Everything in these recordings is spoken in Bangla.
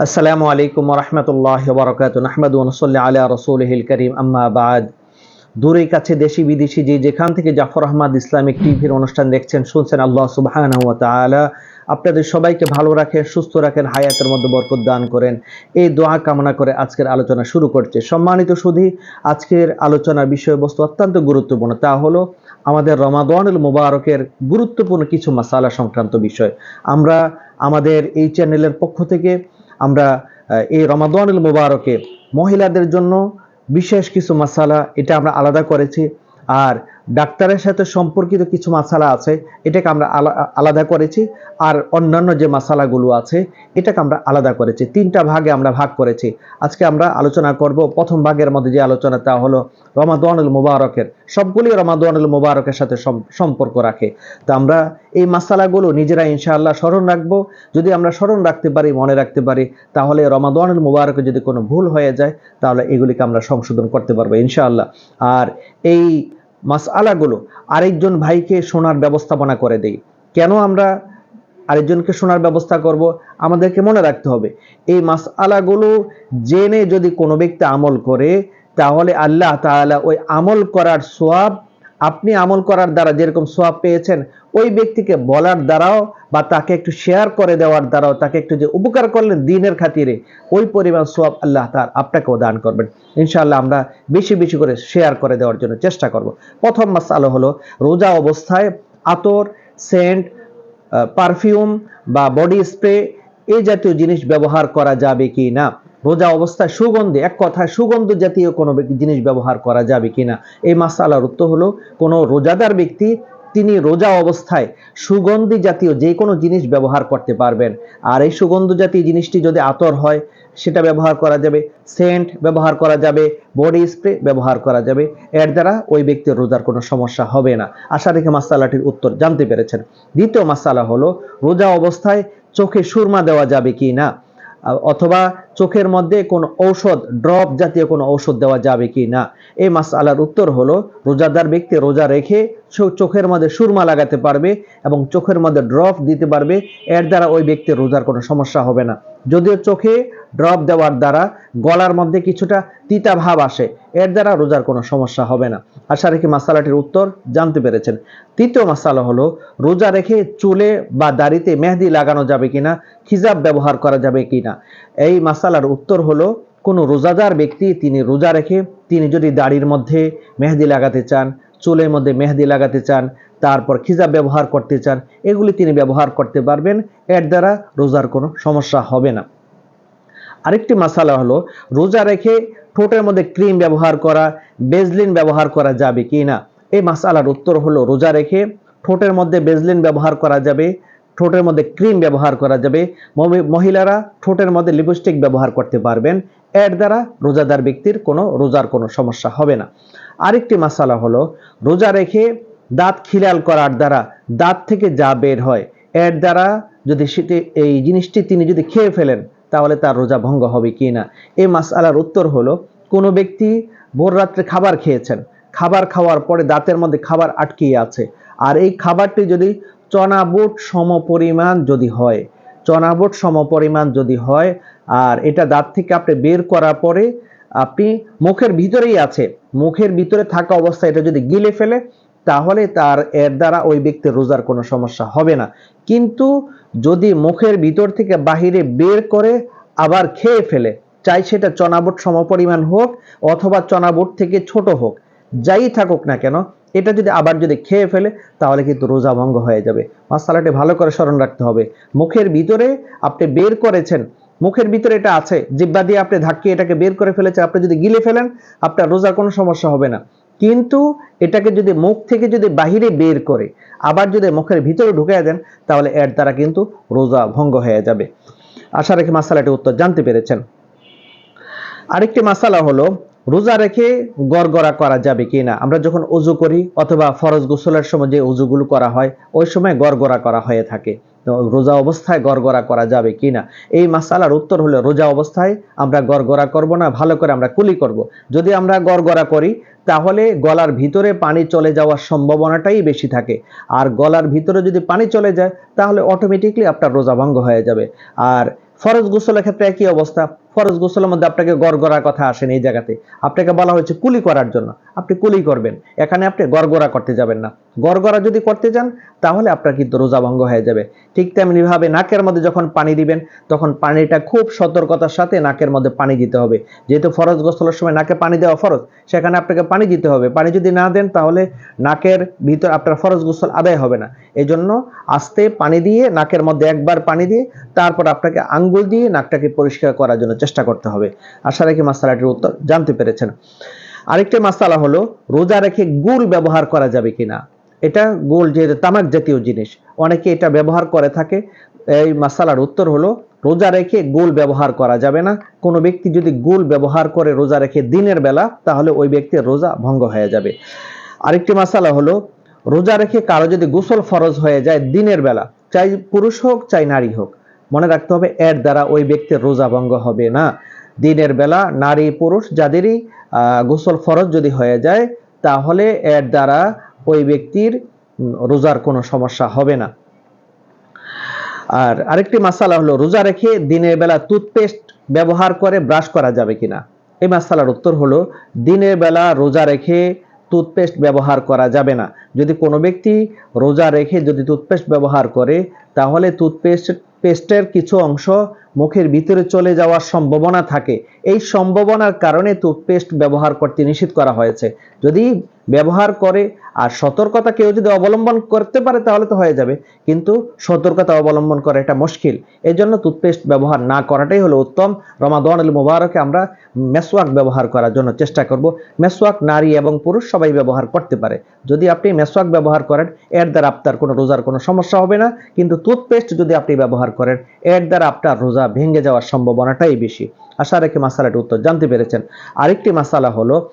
আসসালামু আলাইকুম রহমতুল্লাহ বরকাত নাহমাদ নসল্লি আলা রসুলহিল করিম। আম্মা বাদ। দূরে কাছে দেশি বিদেশি যে যেখান থেকে জাফর আহমদ ইসলামিক টিভির অনুষ্ঠান দেখছেন, শুনছেন আল্লাহ সুবাহান আপনাদের সবাইকে ভালো রাখেন, সুস্থ রাখেন, হায়াতের মধ্যে বরকত দান করেন। এই দোয়া কামনা করে আজকের আলোচনা শুরু করছে। সম্মানিত সুধী, আজকের আলোচনার বিষয়বস্তু অত্যন্ত গুরুত্বপূর্ণ। তা হলো আমাদের রমাদানুল মুবারকের গুরুত্বপূর্ণ কিছু মাসালা সংক্রান্ত বিষয়। আমরা আমাদের এই চ্যানেলের পক্ষ থেকে আমরা এই রমাদানুল মুবারকে মহিলাদের জন্য বিশেষ কিছু মাসালা এটা আমরা আলাদা করেছি। আর ডাক্তারের সাথে সম্পর্কিত কিছু মাসালা আছে, এটাকে আমরা আলা- আলাদা করেছি। আর অন্যান্য যে মাসালাগুলো আছে, এটাকে আমরা আলাদা করেছি। তিনটা ভাগে আমরা ভাগ করেছি। আজকে আমরা আলোচনা করব, প্রথম ভাগের মধ্যে যে আলোচনা, তা হলো রমাদানুল মুবারকের। সবগুলি রমাদানুল মুবারকের সাথে সম- সম্পর্ক রাখে। তো আমরা এই মাসালাগুলো নিজেরা ইনশাআল্লাহ স্মরণ রাখব। যদি আমরা স্মরণ রাখতে পারি, মনে রাখতে পারি, তাহলে রমাদানুল মুবারকে যদি কোনো ভুল হয়ে যায়, তাহলে এগুলিকে আমরা সংশোধন করতে পারব ইনশাআল্লাহ। আর এই মাসআলাগুলো আরেকজন ভাইকে শোনার ব্যবস্থাপনা করে দেই। কেন আমরা আরেকজনকে শোনার ব্যবস্থা করব? আমাদেরকে মনে রাখতে হবে, এই মাসআলাগুলো জেনে যদি কোনো ব্যক্তি আমল করে, তাহলে আল্লাহ তাআলা ওই আমল করার সোয়াব আপনি আমল করার দ্বারা যেরকম সোয়াব পেয়েছেন, ওই ব্যক্তিকে বলার দ্বারাও বা তাকে একটু শেয়ার করে দেওয়ার দ্বারাও, তাকে একটু যে উপকার করলেন দিনের খাতিরে, ওই পরিমাণ সোয়াব আল্লাহ তার আপনাকেও দান করবেন। ইনশাআল্লাহ আমরা বেশি বেশি করে শেয়ার করে দেওয়ার জন্য চেষ্টা করব। প্রথম মাস আলো হলো রোজা অবস্থায় আতর সেন্ট পারফিউম বা বডি স্প্রে এই জাতীয় জিনিস ব্যবহার করা যাবে কি না রোজা অবস্থায় সুগন্ধি, এক কথায় সুগন্ধ জাতীয় কোনো জিনিস ব্যবহার করা যাবে কি না এই মাসালার উত্তর হলো, কোনো রোজাদার ব্যক্তি তিনি রোজা অবস্থায় সুগন্ধি জাতীয় যে কোনো জিনিস ব্যবহার করতে পারবেন। আর এই সুগন্ধ জাতীয় জিনিসটি যদি আতর হয়, সেটা ব্যবহার করা যাবে, সেন্ট ব্যবহার করা যাবে, বডি স্প্রে ব্যবহার করা যাবে। এর দ্বারা ওই ব্যক্তির রোজার কোনো সমস্যা হবে না। আশা রেখে মাসালাটির উত্তর জানতে পেরেছেন। দ্বিতীয় মাসালা হলো, রোজা অবস্থায় চোখে সুরমা দেওয়া যাবে কি না অথবা চোখের মধ্যে কোনো ঔষধ, ড্রপ জাতীয় কোনো ঔষধ দেওয়া যাবে কি না? এই মাস আলার উত্তর হলো, রোজাদার ব্যক্তি রোজা রেখে চোখের মধ্যে সুরমা লাগাতে পারবে এবং চোখের মধ্যে ড্রপ দিতে পারবে। এর দ্বারা ওই ব্যক্তির রোজার কোনো সমস্যা হবে না। যদিও চোখে ড্রপ দেওয়ার দ্বারা গলার মধ্যে কিছুটা তিতা ভাব আসে। এর দ্বারা রোজার কোনো সমস্যা হবে না। আশা রেখে মাসালাটির উত্তর জানতে পেরেছেন। তৃতীয় মাসালা হলো, রোজা রেখে চুলে বা দাড়িতে মেহেদি লাগানো যাবে কিনা খিজাব ব্যবহার করা যাবে কিনা। এই মাসালার উত্তর হলো, কোনো রোজাদার ব্যক্তি তিনি রোজা রেখে তিনি যদি দাড়ির মধ্যে মেহেদি লাগাতে চান, চুলের মধ্যে মেহেদি লাগাতে চান, তারপর খিজাব ব্যবহার করতে চান, এগুলি তিনি ব্যবহার করতে পারবেন। এর দ্বারা রোজার কোনো সমস্যা হবে না। আরেকটি মাসালা হলো, রোজা রেখে ঠোঁটের মধ্যে ক্রিম ব্যবহার করা, বেজলিন ব্যবহার করা যাবে কি না? এই মাসালার উত্তর হলো, রোজা রেখে ঠোঁটের মধ্যে বেজলিন ব্যবহার করা যাবে, ঠোঁটের মধ্যে ক্রিম ব্যবহার করা যাবে। মহিলারা ঠোঁটের মধ্যে লিপস্টিক ব্যবহার করতে পারবেন। এর দ্বারা রোজাদার ব্যক্তির কোনো, রোজার কোনো সমস্যা হবে না। আরেকটি মাসালা হলো, রোজা রেখে দাঁত খিলাল করার দ্বারা দাঁত থেকে যা বের হয়, এর দ্বারা যদি সেটি, এই জিনিসটি তিনি যদি খেয়ে ফেলেন তাহলে তার রোজা ভঙ্গ হবে কি না? এই মাসআলার উত্তর হলো, কোনো ব্যক্তি ভোর রাত্রে খাবার খেয়েছেন, খাবার খাওয়ার পরে দাঁতের মধ্যে খাবার আটকিয়ে আছে। আর এই খাবারটি যদি চনা বুট সম পরিমাণ যদি হয় চনা বুট সম পরিমাণ যদি হয়, আর এটা দাঁত থেকে আপনি বের করার পরে আপনি মুখের ভিতরেই আছে, মুখের ভিতরে থাকা অবস্থায় এটা যদি গিলে ফেলে, তাহলে তার এর দ্বারা ওই ব্যক্তির রোজার কোনো সমস্যা হবে না। কিন্তু যদি মুখের ভিতর থেকে বাহিরে বের করে আবার খেয়ে ফেলে, চাই সেটা চনাবুট সমপরিমাণ হোক অথবা চনাবুট থেকে ছোট হোক, যাই থাকুক না কেন, এটা যদি আবার যদি খেয়ে ফেলে, তাহলে কিন্তু রোজা ভঙ্গ হয়ে যাবে। মাসালাটি ভালো করে স্মরণ রাখতে হবে। মুখের ভিতরে আপনি বের করেছেন, মুখের ভিতরে এটা আছে, জিব্বা দিয়ে আপনি ধাক্কিয়ে এটাকে বের করে ফেলেছেন, আপনি যদি গিলে ফেলেন, আপনার রোজার কোনো সমস্যা হবে না। কিন্তু এটাকে যদি মুখ থেকে যদি বাহিরে বের করে, আবার যদি মুখের ভিতরে ঢুকিয়ে দেন, তাহলে এর দ্বারা কিন্তু রোজা ভঙ্গ হয়ে যাবে। আশা রেখে মাসালাটি উত্তর জানতে পেরেছেন। আরেকটি মাসালা হলো, রোজা রেখে গড়গড়া করা যাবে কি না? আমরা যখন অজু করি, অথবা ফরজ গোসলের সময় যে অজুগুলো করা হয়, ওই সময় গড়গড়া করা হয়ে থাকে। রোজা অবস্থায় গড়গড়া করা যাবে কি না এই মাসালার উত্তর হলো রোজা অবস্থায় আমরা গড়গড়া করব না, ভালো করে আমরা কুলি করব। যদি আমরা গড়গড়া করি, তাহলে গলার ভিতরে পানি চলে যাওয়ার সম্ভাবনাটাই বেশি থাকে। আর গলার ভিতরে যদি পানি চলে যায়, তাহলে অটোমেটিকলি আপনার রোজা ভঙ্গ হয়ে যাবে। আর ফরজ গোসলের ক্ষেত্রে একই অবস্থা। ফরজ গোসলের মধ্যে আপনাকে গড়গড়ার কথা আসেন এই জায়গাতে। আপনাকে বলা হয়েছে কুলি করার জন্য। আপনি কুলি করবেন। এখানে আপনি গড়গড়া করতে যাবেন না। গড়গড়া যদি করতে যান, তাহলে আপনার কিন্তু রোজা ভঙ্গ হয়ে যাবে। ঠিক তেমনি ভাবে নাকের মধ্যে যখন পানি দিবেন, তখন পানিটা খুব সতর্কতার সাথে নাকের মধ্যে পানি দিতে হবে। যেহেতু ফরজ গোসলের সময় নাকে পানি দেওয়া ফরজ, সেখানে আপনাকে পানি দিতে হবে। পানি যদি না দেন, তাহলে নাকের ভিতর আপনার ফরজ গোসল আদায় হবে না। এই জন্য আস্তে পানি দিয়ে, নাকের মধ্যে একবার পানি দিয়ে, তারপর আপনাকে আঙ্গুল দিয়ে নাকটাকে পরিষ্কার করার জন্য চেষ্টা করতে হবে। আশা রাখি মাসালাটির উত্তর জানতে পেরেছেন। আরেকটি মাসালা হলো, রোজা রেখে গুড় ব্যবহার করা যাবে কিনা? এটা গোল যে তামাক জাতীয় জিনিস, অনেকে এটা ব্যবহার করে থাকে। এই মাসালার উত্তর হলো, রোজা রেখে গোল ব্যবহার করা যাবে না। কোনো ব্যক্তি যদি গোল ব্যবহার করে রোজা রেখে দিনের বেলা, তাহলে ওই ব্যক্তির রোজা ভঙ্গ হয়ে যাবে। আরেকটি মাসালা হলো, রোজা রেখে কারও যদি গোসল ফরজ হয়ে যায় দিনের বেলা, চাই পুরুষ হোক, চাই নারী হোক মনে রাখতে হবে, এর দ্বারা ওই ব্যক্তির রোজা ভঙ্গ হবে না। দিনের বেলা নারী পুরুষ যাদেরই গোসল ফরজ যদি হয়ে যায়, তাহলে এর দ্বারা ওই ব্যক্তির রোজার কোনো সমস্যা হবে না। আর আরেকটি মাসালা হলো, রোজা রেখে দিনের বেলা টুথপেস্ট ব্যবহার করে ব্রাশ করা যাবে কিনা? এই মাসালার উত্তর হলো, দিনের বেলা রোজা রেখে টুথপেস্ট ব্যবহার করা যাবে না। যদি কোনো ব্যক্তি রোজা রেখে যদি টুথপেস্ট ব্যবহার করে, তাহলে টুথপেস্ট পেস্টের কিছু অংশ মুখের ভিতরে চলে যাওয়ার সম্ভাবনা থাকে। এই সম্ভাবনার কারণে টুথপেস্ট ব্যবহার করতে নিষেধ করা হয়েছে। যদি ব্যবহার করে আর সতর্কতা কেউ যদি অবলম্বন করতে পারে তাহলে তো হয়ে যাবে। কিন্তু সতর্কতা অবলম্বন করা এটা মুশকিল। এই জন্য টুথপেস্ট ব্যবহার না করাটাই হলো উত্তম। রমাদান আল মুবারকে আমরা মেসওয়াক ব্যবহার করার জন্য চেষ্টা করব। মেসওয়াক নারী এবং পুরুষ সবাই ব্যবহার করতে পারে। যদি আপনি মেসওয়াক ব্যবহার করেন, এর দ্বারা আপনার কোনো রোজার কোনো সমস্যা হবে না। কিন্তু টুথপেস্ট যদি আপনি ব্যবহার করেন, এর দ্বারা আপনার রোজা ভেঙে যাওয়ার সম্ভাবনাটাই বেশি। আশা রেখে মাসালাটি উত্তর জানতে পেরেছেন। আরেকটি মাসালা হলো,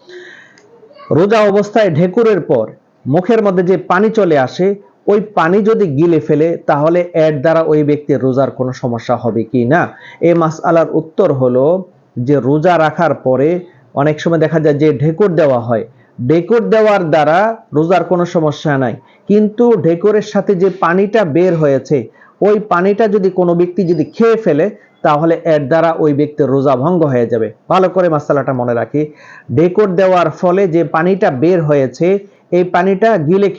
রোজা অবস্থায় ঢেকুরের পর মুখের মধ্যে যে পানি চলে আসে, ওই পানি যদি গিলে ফেলে, তাহলে এর দ্বারা ওই ব্যক্তির রোজার কোনো সমস্যা হবে কি না? এই মাসআলার উত্তর হলো যে, রোজা রাখার পরে অনেক সময় দেখা যায় যে, ঢেকুর দেওয়া হয়। ঢেকুর দেওয়ার দ্বারা রোজার কোনো সমস্যা নাই। কিন্তু ঢেকুরের সাথে যে পানিটা বের হয়েছে ওই পানিটা যদি কোনো ব্যক্তি যদি খেয়ে ফেলে, তাহলে এর দ্বারা ওই ব্যক্তির রোজা ভঙ্গ হয়ে যাবে। ভালো করে মাসালাটা মনে রাখি। ডেকোর দেওয়ার ফলে যে পানিটা বের হয়েছে, এই পানিটা গিলে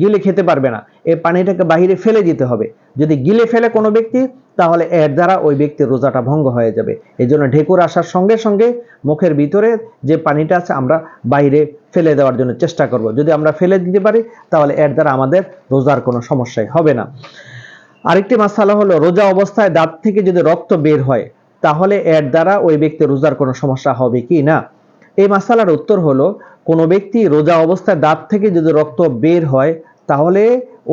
গিলে খেতে পারবে না। এই পানিটাকে বাহিরে ফেলে দিতে হবে। যদি গিলে ফেলে কোনো ব্যক্তি, তাহলে এর দ্বারা ওই ব্যক্তির রোজাটা ভঙ্গ হয়ে যাবে। এই জন্য ঢেকুর আসার সঙ্গে সঙ্গে মুখের ভিতরে যে পানিটা আছে, আমরা বাইরে ফেলে দেওয়ার জন্য চেষ্টা করব। যদি আমরা ফেলে দিতে পারি, তাহলে এর দ্বারা আমাদের রোজার কোনো সমস্যাই হবে না। আরেকটি মাসালা হলো, রোজা অবস্থায় দাঁত থেকে যদি রক্ত বের হয়, তাহলে এর দ্বারা ওই ব্যক্তির রোজার কোনো সমস্যা হবে কি না? এই মাসালার উত্তর হলো, কোনো ব্যক্তি রোজা অবস্থায় দাঁত থেকে যদি রক্ত বের হয়, তাহলে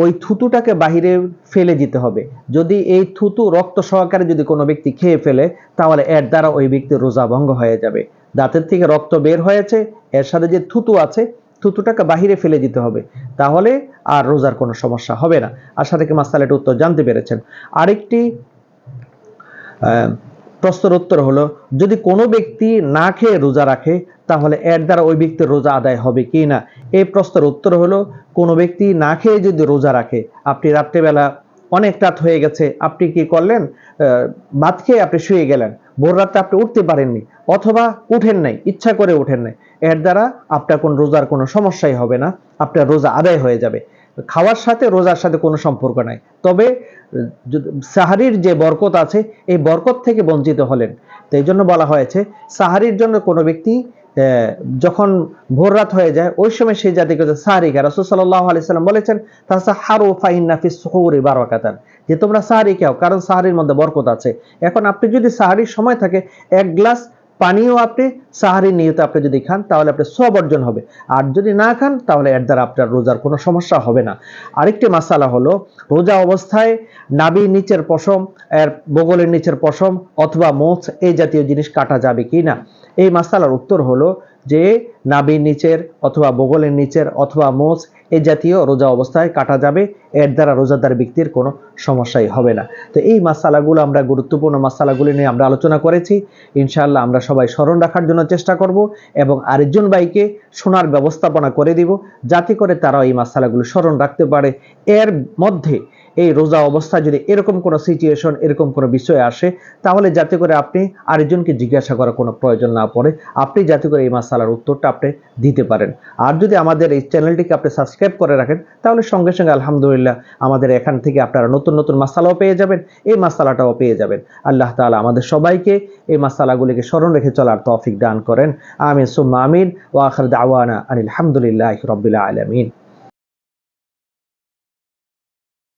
ওই থুতুটাকে বাহিরে ফেলে দিতে হবে। যদি এই থুতু রক্ত সহকারে যদি কোনো ব্যক্তি খেয়ে ফেলে, তাহলে এর দ্বারা ওই ব্যক্তির রোজা ভঙ্গ হয়ে যাবে। দাঁতের থেকে রক্ত বের হয়েছে, এর সাথে যে থুতু আছে থুতুটাকে বাহিরে ফেলে দিতে হবে। তাহলে আর রোজার কোনো সমস্যা হবে না। আশা থেকে মাসালাটির উত্তর জানতে পেরেছেন। আরেকটি প্রশ্নের উত্তর হলো, যদি কোনো ব্যক্তি না খেয়ে রোজা রাখে, তাহলে এর দ্বারা ওই ব্যক্তির রোজা আদায় হবে কি না? এই প্রশ্নের উত্তর হলো, কোনো ব্যক্তি না খেয়ে যদি রোজা রাখে, আপনি রাত্রেবেলা অনেক রাত হয়ে গেছে, আপনি কি করলেন? ভাত খেয়ে আপনি শুয়ে গেলেন। ভোর রাতে আপনি উঠতে পারেননি অথবা উঠেন নাই, ইচ্ছা করে উঠেন নাই। এর দ্বারা আপনার কোন রোজার কোনো সমস্যাই হবে না, আপনার রোজা আদায় হয়ে যাবে। খাওয়ার সাথে রোজার সাথে কোনো সম্পর্ক নাই। তবে সাহারির যে বরকত আছে, এই বরকত থেকে বঞ্চিত হলেন। তো এই জন্য বলা হয়েছে, সাহারির জন্য কোনো ব্যক্তি যখন ভোর রাত হয়ে যায়, ওই সময় সেই জাতি সাহারি খায় রসুল সাল্লাহ আলি সাল্লাম বলেছেন তাহসা হারু ফাইন্না ফি সুহুরি বারাকাতান। যে তোমরা সাহারি খাও, কারণ সাহারির মধ্যে বরকত আছে। এখন আপনি যদি সাহারির সময় থাকে, এক গ্লাস পানিও আপনি সাহারি নিয়তে আপনি যদি খান, তাহলে আপনার সব অর্জন হবে। আর যদি না খান, তাহলে এর দ্বারা আপনার রোজার কোনো সমস্যা হবে না। আরেকটি মাসালা হলো, রোজা অবস্থায় নাবির নিচের পশম, এর বগলের নিচের পশম অথবা মোচ, এই জাতীয় জিনিস কাটা যাবে কি না? এই মাসালার উত্তর হলো যে, নাবির নিচের অথবা বগলের নিচের অথবা মোচ এই জাতীয় রোজা অবস্থায় কাটা যাবে। এর দ্বারা রোজাদার ব্যক্তির কোনো সমস্যাই হবে না। তো এই মাসালাগুলো আমরা, গুরুত্বপূর্ণ মাসালাগুলি নিয়ে আমরা আলোচনা করেছি। ইনশাআল্লাহ আমরা সবাই স্মরণ রাখার জন্য চেষ্টা করব এবং আরেকজন বাইকে শোনার ব্যবস্থাপনা করে দিব, যাতে করে তারা এই মাসালাগুলো স্মরণ রাখতে পারে। এর মধ্যে এই রোজা অবস্থায় যদি এরকম কোনো সিচুয়েশন এরকম কোনো বিষয় আসে, তাহলে যাতে করে আপনি আরেকজনকে জিজ্ঞাসা করার কোনো প্রয়োজন না পড়ে, আপনি যাতে করে এই মাসালার উত্তরটা আপনি দিতে পারেন। আর যদি আমাদের এই চ্যানেলটিকে আপনি সাবস্ক্রাইব করে রাখেন, তাহলে সঙ্গে সঙ্গে আলহামদুলিল্লাহ আমাদের এখান থেকে আপনারা নতুন নতুন মাসালাও পেয়ে যাবেন, এই মাসালাটাও পেয়ে যাবেন। আল্লাহ তাআলা আমাদের সবাইকে এই মাসালাগুলিকে স্মরণ রেখে চলার তৌফিক দান করেন। আমিন, সুম্মা আমিন, ওয়া আখির দাওয়ানা আনিল হামদুলিল্লাহি রাব্বিল আলামিন।